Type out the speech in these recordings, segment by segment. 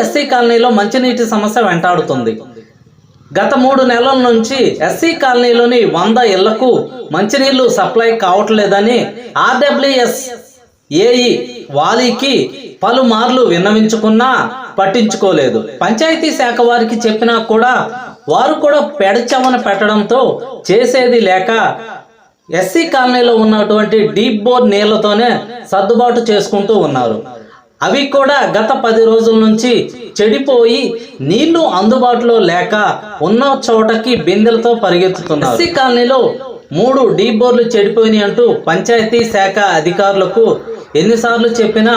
SC కాలనీలో మంచినీటి సమస్య వెంటాడుతుంది. గత మూడు నెలల నుంచి ఎస్సీ కాలనీలోని వంద ఇళ్ళకు మంచినీళ్ళు సప్లై కావట్లేదని ఆర్డబ్ల్యూఎస్ ఏఈ వాలీకి పలుమార్లు విన్నవించుకున్నా పట్టించుకోలేదు. పంచాయతీ శాఖ వారికి చెప్పినా కూడా వారు కూడా పెడచెవన పెట్టడంతో చేసేది లేక ఎస్సీ కాలనీలో ఉన్నటువంటి డీప్ బోర్ నీళ్ళతోనే సర్దుబాటు చేసుకుంటూ ఉన్నారు. అవి కూడా గత పది రోజుల నుంచి చెడిపోయి నీళ్ళు అందుబాటులో లేక ఉన్న చోటకి బిందెలతో పరిగెత్తుతున్నారు. ఎస్సీ కాలనీలో మూడు డీ బోర్లు చెడిపోయినాయి అంటూ పంచాయతీ శాఖ అధికారులకు ఎన్నిసార్లు చెప్పినా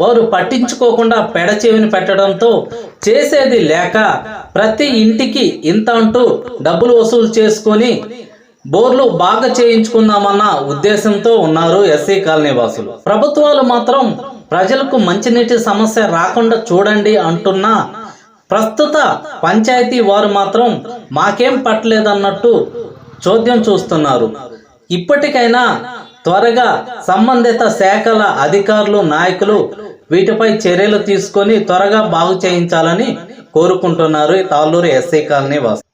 వారు పట్టించుకోకుండా పెడచెవిని పెట్టడంతో చేసేది లేక ప్రతి ఇంటికి ఇంత అంటూ డబ్బులు వసూలు చేసుకొని బోర్లు బాగా చేయించుకుందామన్న ఉద్దేశంతో ఉన్నారు ఎస్సీ కాలనీ వాసులు. ప్రభుత్వాలు మాత్రం ప్రజలకు మంచినీటి సమస్య రాకుండా చూడండి అంటున్నా. ప్రస్తుత పంచాయతీ వారు మాత్రం మాకేం పట్టలేదన్నట్టు చోద్యం చూస్తున్నారు. ఇప్పటికైనా త్వరగా సంబంధిత శాఖల అధికారులు నాయకులు వీటిపై చర్యలు తీసుకొని త్వరగా బాగు చేయించాలని కోరుకుంటున్నారు ఈ తాళ్ళూరు ఎస్ఐ కాలనీ వాసు